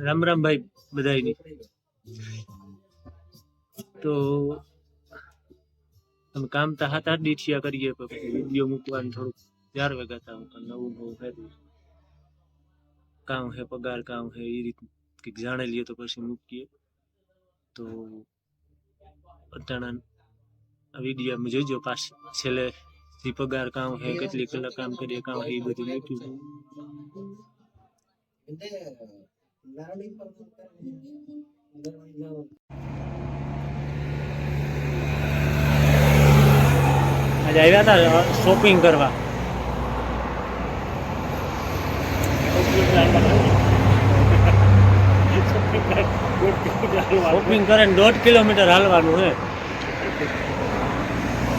રામ રામ ભાઈ બધાયની તો અમે કામ તો હાથ આઠ દીઠિયા કરીએ પણ પછી વીડિયો મૂકવાનું થોડુંક ત્યાર વેગા હતા પણ નવું નવું હતું કામ હે પગાર કામ હે એ રીત કંઈક જાણી લઈએ તો પછી મૂકીએ તો અટાણા આ વીડિયો અમે જોઈજો, પાછ છેલ્લે જે પગાર કામ હે, કેટલી કલાક કામ કરીએ, કામ હે એ બધું મૂક્યું આજે આવ્યા હતા શોપિંગ કરવા. શોપિંગ કરે દોઢ કિલોમીટર હાલવાનું હે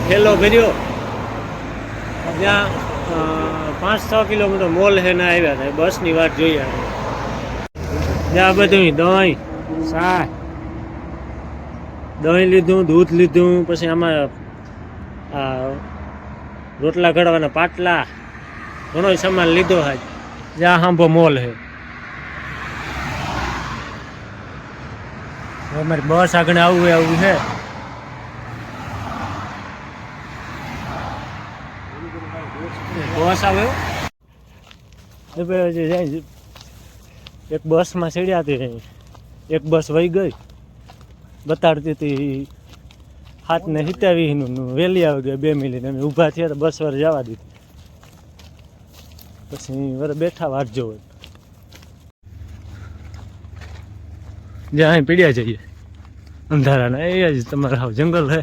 હેલો ભર્યો ત્યાં પાંચ છ કિલોમીટર મોલ હે ને આવ્યા હતા બસની વાત જોઈએ. ત્યાં બધું દહીં, શાક, દહીં લીધું, દૂધ લીધું, પછી આમાં રોટલા ઘડવાના પાટલા, ઘણો સામાન લીધો હાજ જ્યાં હાંભો મોલ હે. અમારી બસ આગળ હોય આવું છે બસ આવે. એક બસમાં ચડ્યા હતી એક બસ વહી ગઈ. બતાડતી હતી હાથ ને હિતાવી વહેલી આવી ગઈ બે મિનિટ. અમે ઊભા થયા તો બસ વાર જવા દીધી. પછી વરે બેઠા વાટ જોવે જ્યાં અહીં પીડ્યા જઈએ. અંધારાના એ જ તમારા હાવ જંગલ હે.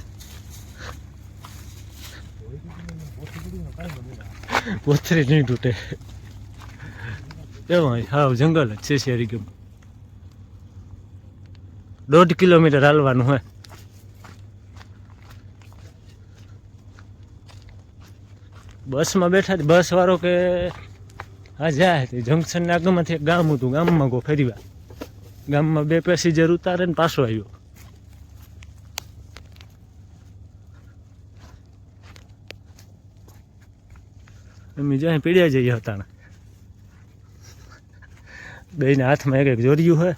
પોથરી નહીં તૂટે. એમાં હાવ જંગલ જ છે શેરી ગયું દોઢ કિલોમીટર હાલવાનું હોય બસમાં બેઠા બસ વાળો કે હા જાય તે જંકશન આગળમાંથી એક ગામ હતું, ગામમાં ગો ફેરીવા ગામમાં બે પેસેન્જર ઉતારે ને પાછો આવ્યો. અમે જ્યાં પીડ્યા જઈએ હતા બેને હાથમાં એક એક જોડ્યું હોય.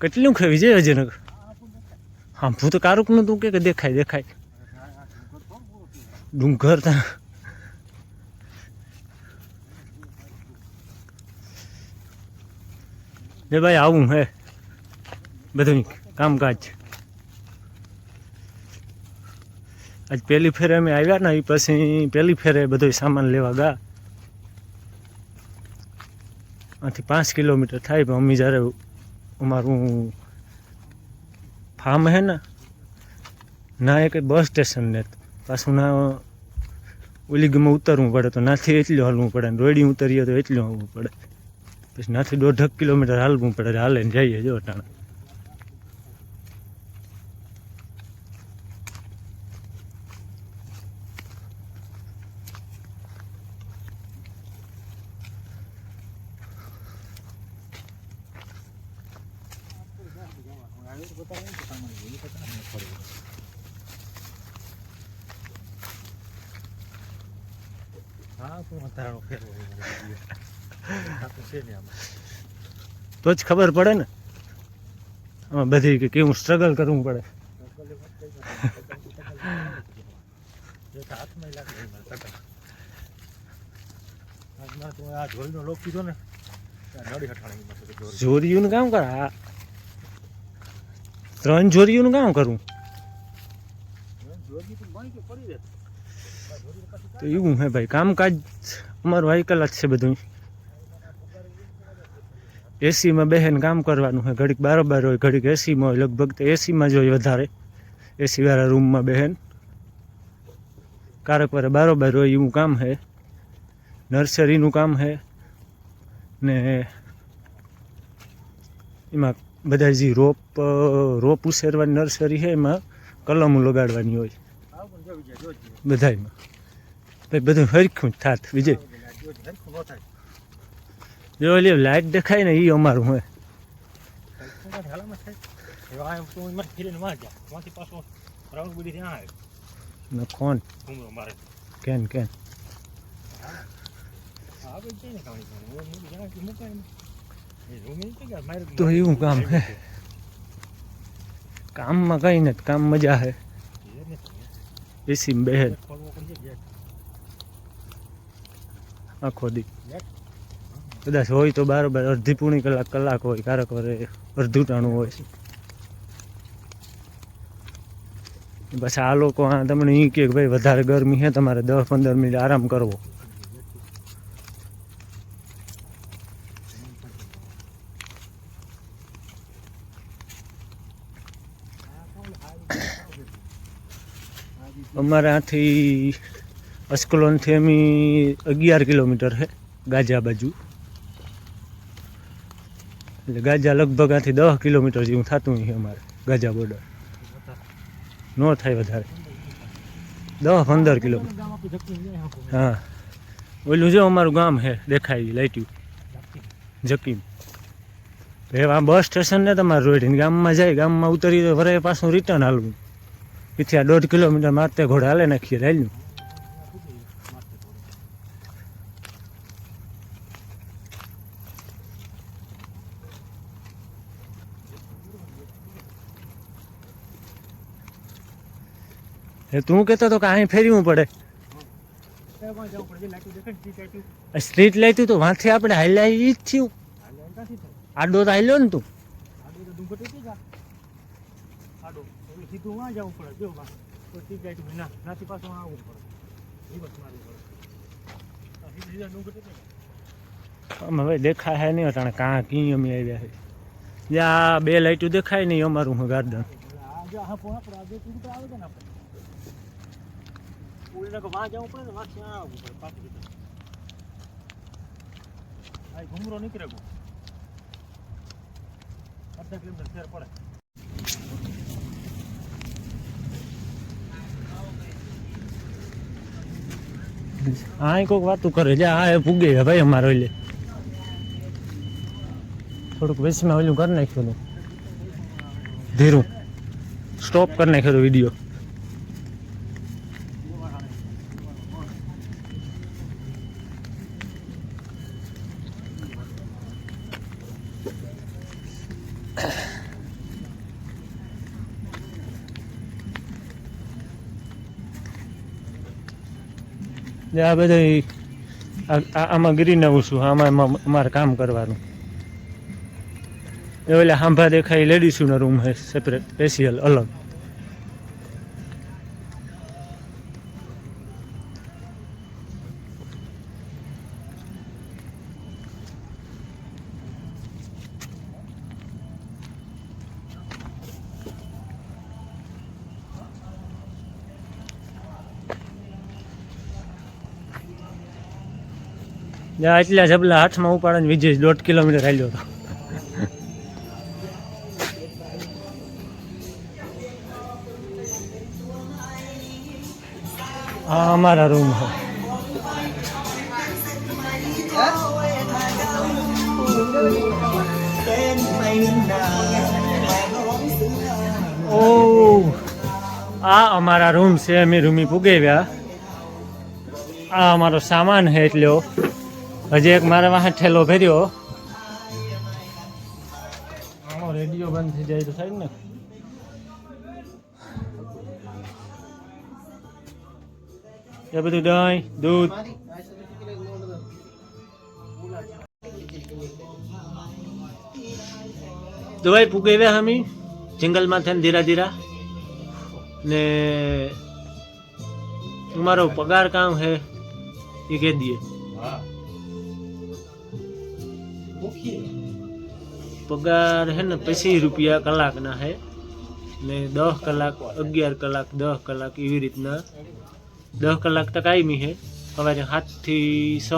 કેટલું ખાવી છે અજનક હા ભૂત તો કારુકનું તું કે દેખાય દેખાય? ડુંગર તા એ ભાઈ આવું હે. બધું કામકાજ. આજ પહેલી ફેરે અમે આવ્યા ને એ પછી પહેલી ફેરે બધો સામાન લેવા ગયા આથી પાંચ કિલોમીટર થાય, પણ અમે જ્યારે અમારું ફાર્મ હે ને, ના એક બસ સ્ટેશન ને, પાછું ના ઓલી ગમે ઉતરવું પડે તો નાથી એટલું હાલવું પડે રોડી ઉતરીએ તો એટલું આવવું પડે. પછી નાથી દોઢ કિલોમીટર હાલવું પડે હાલે ને જઈએ જો ટાણા તો જ ખબર પડે ને? આમાં બધી કે કેવું સ્ટ્રગલ કરવું પડે. જોરિયું કામ કર ત્રણ જોરિયું કામ કરું. તો એવું હે ભાઈ, કામકાજ અમારું વાહિકલ જ છે બધું એસીમાં બેહેન કામ કરવાનું હોય, ઘડીક બારોબાર હોય, ઘડીક એસીમાં હોય, લગભગ તો એસીમાં જ હોય વધારે. એસીવાળા રૂમમાં બેહેન. કારક વારે બારોબાર હોય, એવું કામ છે નર્સરીનું કામ હે. ને એમાં બધા જે રોપ રોપ ઉછેરવાની નર્સરી છે એમાં કલમો લગાડવાની હોય. બધાયમાં. ભાઈ, બધું હરખું જ થાત, વિજય. જો ઓલી લાઈટ દેખાય ને એ અમારું હોય પાછી હાલામાં થાય એવા આ તો મારે ફેરીને વાં જા વાંથી પાછો રાઉન્ડ બધી ત્યાં આવે ને કોણ ઘૂમરો મારે કેન કેન હા ભાઈ છે ને કાણી કાણી હું મૂકી જાણ કે મુકાય ને એ રૂમ એ કે મારે તો એવું કામ હે કામમાં કઈ નથી કામ મજા હે એસી બેહે ખોલવો પડશે ગેટ આખો દી ગેટ કદાચ હોય તો બરાબર અડધી પૂણી કલાક કલાક હોય કારક વરે અડધું ટાણું હોય બસ આ લોકો તમને એ કે ભાઈ વધારે ગરમી છે તમારે દસ પંદર મિનિટ આરામ કરવો. અમારે આથી અસ્કલોનથી અમે અગિયાર કિલોમીટર છે ગાજા બાજુ. એટલે ગાજા લગભગ આથી દસ કિલોમીટર જેવું થતું છે અમારે, ગાજા બોર્ડર ન થાય વધારે. દસ પંદર કિલોમીટર. હા. ઓલું જો અમારું ગામ છે દેખાય લાઈટ્યું. જકીમ. એવા બસ સ્ટેશન ને તમારે રોડ ગામમાં જાય, ગામમાં ઉતરી વરે પાછું રિટર્ન હાલવું. એથી આ દોઢ કિલોમીટર મારતે ઘોડા હાલે નાખીએ રાયલું એ તું કહેતો તો કે અહીં ફેરવું પડે. સ્ટ્રીટ લાઈટ તો વાંથી આપણે હાલ્યા ઈ જ થયું. આડો તો હાલ્યો ને તું. આડો તો ડુંગર ટેકી જા આડો એટલે સીધું વાં જવું પડે જો વાં તો ઠીક જાય તો ના નાથી પાછું વાં આવવું પડે દિવસ મારવું પડે આ સીધું સીધા ડુંગર ટેકી જા. અમે ભાઈ દેખાય હે નહીં અટાણે કાં કી અમે આવ્યા છે. જ્યાં બે લાઈટો દેખાય નહીં અમારું ગાર્ડન. આ બે આવે ને આપણે ઉડીને કે વાતું કરે જા હા એ પૂગે છે ભાઈ અમારો એટલે થોડુંક વેસમાં ઓલું કરી નાખ્યું ધીરું. સ્ટોપ કરી નાખ્યો વીડિયો આ બધા આ- આ- આમાં ગ્રીન હાઉસ છું. આમાં અમારે કામ કરવાનું. એ ઓલા હાંભા દેખાય લેડીસોનો રૂમ છે સેપરેટ સ્પેશિયલ અલગ. જ્યાં એટલા જબલા હાથમાં ઉપાડીને વીજે દોઢ કિલોમીટર હાલ્યો હતો આ અમારા રૂમ છે. ઓહ આ અમારા રૂમ છે અમે રૂમી પુગાવ્યા આ અમારો સામાન છે એટલો. હજી એક મારા વાહે ઠેલો ભર્યો. રેડિયો બંધ થઈ જાય તો થાય ને. એ બધું દહીં દૂધ. દવાઈ પુગાવ્યા અમે જંગલમાં થઈને ધીરા ધીરા. ને તમારો પગાર કામ હે એ કહી દઈએ. પગાર હે ને પચીસ રૂપિયા કલાકના હે ને દસ કલાક, અગિયાર કલાક, દસ કલાક એવી રીતના. દસ કલાક તો કાયમી હે. સવારે સાતથી છ,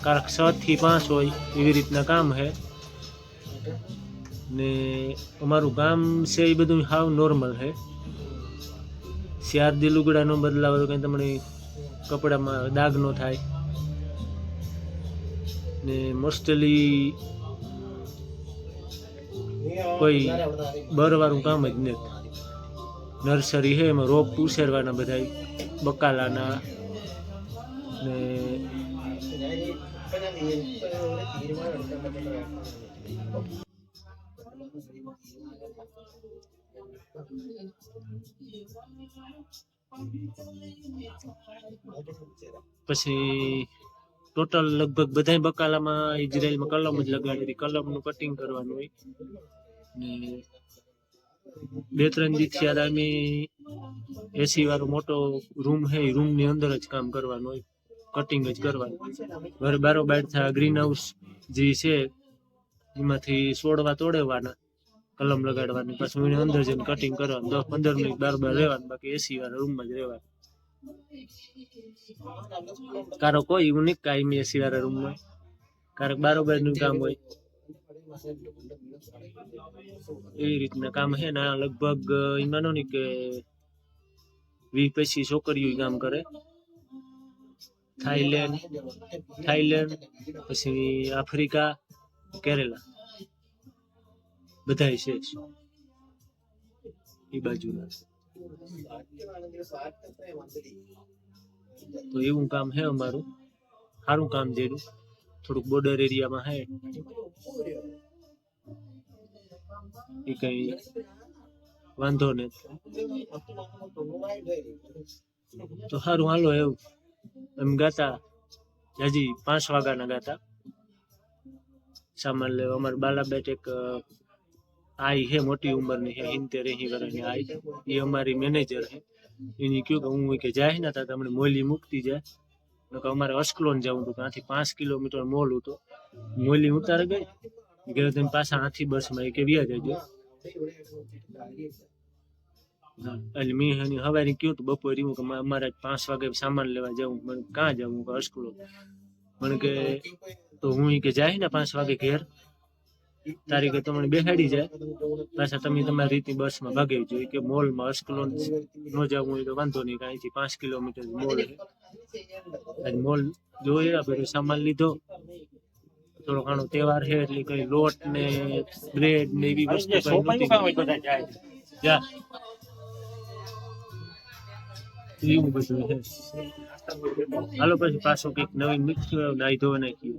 કારક છ થી પાંચ હોય એવી રીતના કામ હે. ને અમારું ગામ છે એ બધું હાવ નોર્મલ હે. શિયાળથી લુગડાનો બદલાવ તો કંઈ તમને કપડામાં દાગ ન થાય. ને મોસ્ટલી કોઈ બરવાળું કામ જ નથી. નર્સરી છે, એમાં રોપ ઉછેરવાના બધા, બકાલાના ને પછી ટોટલ લગભગ બધા બકાલામાં ઇઝરાયલમાં કલમ જ લગાડી હતી કલમનું કટિંગ કરવાનું હોય. ને બે ત્રણ દિવસ યાદ અમે એસી વાળો મોટો રૂમ છે, એ રૂમની અંદર જ કામ કરવાનું હોય. કટિંગ જ કરવાનું. ઘર બારોબાર થયા ગ્રીન હાઉસ જે છે, એમાંથી છોડવા તોડવાના કલમ લગાડવાની. પછી એની અંદર જઈને કટિંગ કરવાનું. દસ પંદર મિનિટ બાર રહેવાનું. બાકી એસી વાળા રૂમમાં જ રહેવાનું. કારો કોઈ યુનિક કાંઈ એસી રૂમમાં. કારક બારોબારનું કામ હોય. એવી રીતના કામ છે ને લગભગ માનો ને કે વીસ પચીસ છોકરીઓ કામ કરે. થાઈલેન્ડ થાઈલેન્ડ, પછી આફ્રિકા, કેરેલા. બધા છે એ બાજુના તો એવું કામ હે અમારું. સારું કામ જેનું થોડુંક બોર્ડર એરિયામાં હે. એ કઈ વાંધો ને તો સારું, હાલો એવું. એમ ગાતા, હજી પાંચ વાગ્યાના ગાતા. સામાન લેવા. અમારે બાલાબેટ એક આઈ હે મોટી ઉંમરની છે ઇન્તેર એસી વર્ષની આઈ એ અમારી મેનેજર છે એની કયું કે હું કે જાય ને ત્યાં તમને મોલી મૂકતી જાય. નકર અમારે અસ્કલોન જવું હતું ત્યાંથી પાંચ કિલોમીટર મોલ હતો. મોલી ઉતાર ગઈ કે તમે પાછા આથી બસમાં એ કે વ્યા જજો. હા, એટલે મેં એની હવારે કયું હતું બપોરે એવું કે મા- અમારે આજ પાંચ વાગે સામાન લેવા જવું મને કાં જવું કે અસ્કલોન. મને કે તો હું ઈ કે જાય ને પાંચ વાગે ઘેર તારીખે તમને બેસાડી જાય પાછા તમે તમારી રીતની બસમાં ભાગી જોઈએ કે મોલમાં અસ્કલોન ન જવું હોય તો વાંધો નહીં કાંઈથી પાંચ કિલોમીટર મોલ છે. મોલ જોયે બધું સામાન લીધો. થોડો ઘણો તહેવાર છે એટલે કઈ લોટ ને બ્રેડ ને એવી વસ્તુ જા. એવું બધું છે. હાલો પછી પાછો કંઈક નવીન મિક્સ નાઈ ધોવા નાખીએ.